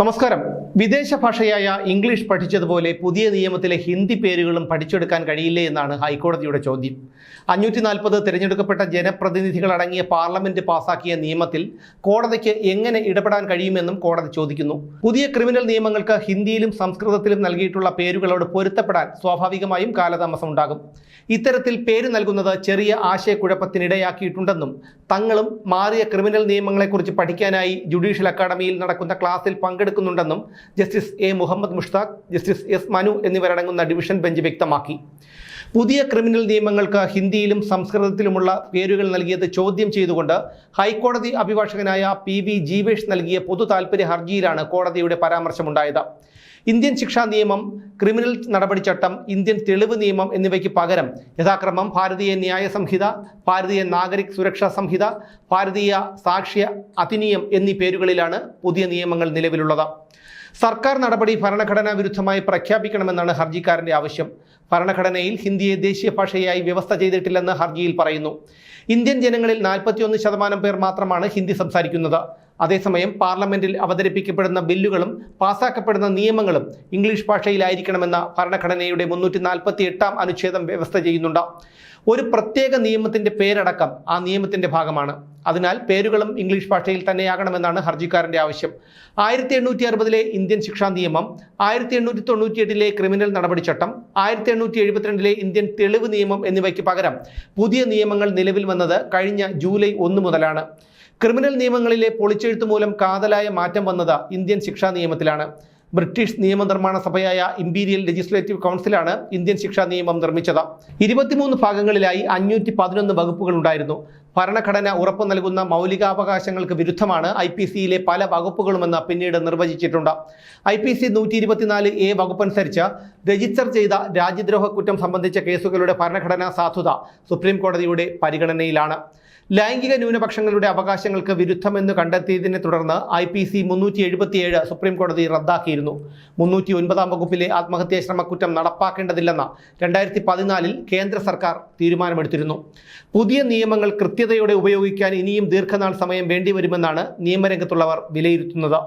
നമസ്കാരം. വിദേശ ഭാഷയായ ഇംഗ്ലീഷ് പഠിച്ചതുപോലെ പുതിയ നിയമത്തിലെ ഹിന്ദി പേരുകളും പഠിച്ചെടുക്കാൻ കഴിയില്ലേ എന്നാണ് ഹൈക്കോടതിയുടെ ചോദ്യം. അഞ്ഞൂറ്റി നാൽപ്പത് തിരഞ്ഞെടുക്കപ്പെട്ട ജനപ്രതിനിധികളടങ്ങിയ പാർലമെന്റ് പാസാക്കിയ നിയമത്തിൽ കോടതിക്ക് എങ്ങനെ ഇടപെടാൻ കഴിയുമെന്നും കോടതി ചോദിക്കുന്നു. പുതിയ ക്രിമിനൽ നിയമങ്ങൾക്ക് ഹിന്ദിയിലും സംസ്കൃതത്തിലും നൽകിയിട്ടുള്ള പേരുകളോട് പൊരുത്തപ്പെടാൻ സ്വാഭാവികമായും കാലതാമസം ഉണ്ടാകും. ഇത്തരത്തിൽ പേര് നൽകുന്നത് ചെറിയ ആശയക്കുഴപ്പത്തിനിടയാക്കിയിട്ടുണ്ടെന്നും തങ്ങളും മാറിയ ക്രിമിനൽ നിയമങ്ങളെക്കുറിച്ച് പഠിക്കാനായി ജുഡീഷ്യൽ അക്കാദമിയിൽ നടക്കുന്ന ക്ലാസ്സിൽ പങ്കെടുക്കുന്നുണ്ടെന്നും justice A Muhammad Mushtaq justice S Manu എന്നിവരടങ്ങുന്ന ഡിവിഷൻ ബെഞ്ച് വ്യക്തമാക്കി. പുതിയ ക്രിമിനൽ നിയമങ്ങൾക്ക് ഹിന്ദിയിലും സംസ്കൃതത്തിലുമുള്ള പേരുകൾ നൽകിയത് ചോദ്യം ചെയ്തുകൊണ്ട് ഹൈക്കോടതി അഭിഭാഷകനായ പി വി ജീവേഷ് നൽകിയ പൊതു താൽപ്പര്യ ഹർജിയിലാണ് കോടതിയുടെ പരാമർശമുണ്ടായത്. ഇന്ത്യൻ ശിക്ഷാ നിയമം ക്രിമിനൽ നടപടിച്ചട്ടം ഇന്ത്യൻ തെളിവ് നിയമം എന്നിവയ്ക്ക് പകരം യഥാക്രമം ഭാരതീയ ന്യായ സംഹിത ഭാരതീയ നാഗരിക് സുരക്ഷാ സംഹിത ഭാരതീയ സാക്ഷ്യ അധിനിയം എന്നീ പേരുകളിലാണ് പുതിയ നിയമങ്ങൾ നിലവിലുള്ളത്. സർക്കാർ നടപടി ഭരണഘടനാ വിരുദ്ധമായി പ്രഖ്യാപിക്കണമെന്നാണ് ഹർജിക്കാരന്റെ ആവശ്യം. ഭരണഘടനയിൽ ഹിന്ദിയെ ദേശീയ ഭാഷയായി വ്യവസ്ഥ ചെയ്തിട്ടില്ലെന്ന് ഹർജിയിൽ പറയുന്നു. ഇന്ത്യൻ ജനങ്ങളിൽ നാൽപ്പത്തിയൊന്ന് ശതമാനം പേർ മാത്രമാണ് ഹിന്ദി സംസാരിക്കുന്നത്. അതേസമയം പാർലമെന്റിൽ അവതരിപ്പിക്കപ്പെടുന്ന ബില്ലുകളും പാസാക്കപ്പെടുന്ന നിയമങ്ങളും ഇംഗ്ലീഷ് ഭാഷയിലായിരിക്കണമെന്ന ഭരണഘടനയുടെ മുന്നൂറ്റി നാൽപ്പത്തി എട്ടാം അനുച്ഛേദം വ്യവസ്ഥ ചെയ്യുന്നുണ്ട്. ഒരു പ്രത്യേക നിയമത്തിന്റെ പേരടക്കം ആ നിയമത്തിന്റെ ഭാഗമാണ്. അതിനാൽ പേരുകളും ഇംഗ്ലീഷ് ഭാഷയിൽ തന്നെയാകണമെന്നാണ് ഹർജിക്കാരന്റെ ആവശ്യം. ആയിരത്തി എണ്ണൂറ്റി അറുപതിലെ ഇന്ത്യൻ ശിക്ഷാ നിയമം ആയിരത്തി എണ്ണൂറ്റി തൊണ്ണൂറ്റിയെട്ടിലെ ക്രിമിനൽ നടപടിച്ചട്ടം ആയിരത്തി എണ്ണൂറ്റി എഴുപത്തിരണ്ടിലെ ഇന്ത്യൻ തെളിവ് നിയമം എന്നിവയ്ക്ക് പകരം പുതിയ നിയമങ്ങൾ നിലവിൽ വന്നത് കഴിഞ്ഞ ജൂലൈ ഒന്ന് മുതലാണ്. ക്രിമിനൽ നിയമങ്ങളിലെ പൊളിച്ചെഴുത്ത് മൂലം കാതലായ മാറ്റം വന്നത് ഇന്ത്യൻ ശിക്ഷാ നിയമത്തിലാണ്. ബ്രിട്ടീഷ് നിയമനിർമ്മാണ സഭയായ ഇമ്പീരിയൽ ലെജിസ്ലേറ്റീവ് കൗൺസിലാണ് ഇന്ത്യൻ ശിക്ഷാ നിയമം നിർമ്മിച്ചത്. ഇരുപത്തിമൂന്ന് ഭാഗങ്ങളിലായി അഞ്ഞൂറ്റി പതിനൊന്ന് വകുപ്പുകൾ ഉണ്ടായിരുന്നു ഭരണഘടന ഉറപ്പു നൽകുന്ന മൗലികാവകാശങ്ങൾക്ക് വിരുദ്ധമാണ് ഐ പി സിയിലെ പല വകുപ്പുകളുമെന്ന് പിന്നീട് നിർവചിച്ചിട്ടുണ്ട്. ഐ പി സി നൂറ്റി ഇരുപത്തിനാല് എ വകുപ്പനുസരിച്ച് രജിസ്റ്റർ ചെയ്ത രാജ്യദ്രോഹ കുറ്റം സംബന്ധിച്ച കേസുകളുടെ ഭരണഘടനാ സാധുത സുപ്രീം കോടതിയുടെ പരിഗണനയിലാണ്. ലൈംഗിക ന്യൂനപക്ഷങ്ങളുടെ അവകാശങ്ങൾക്ക് വിരുദ്ധമെന്ന് കണ്ടെത്തിയതിനെ തുടർന്ന് ഐ പി സി മുന്നൂറ്റി എഴുപത്തിയേഴ് സുപ്രീം കോടതി റദ്ദാക്കിയിരുന്നു മുന്നൂറ്റി ഒൻപതാം വകുപ്പിലെ ആത്മഹത്യാ ശ്രമക്കുറ്റം നടപ്പാക്കേണ്ടതില്ലെന്ന രണ്ടായിരത്തി പതിനാലിൽ കേന്ദ്ര സർക്കാർ തീരുമാനമെടുത്തിരുന്നു. പുതിയ നിയമങ്ങൾ കൃത്യതയോടെ ഉപയോഗിക്കാൻ ഇനിയും ദീർഘനാൾ സമയം വേണ്ടിവരുമെന്നാണ് നിയമരംഗത്തുള്ളവർ വിലയിരുത്തുന്നത്.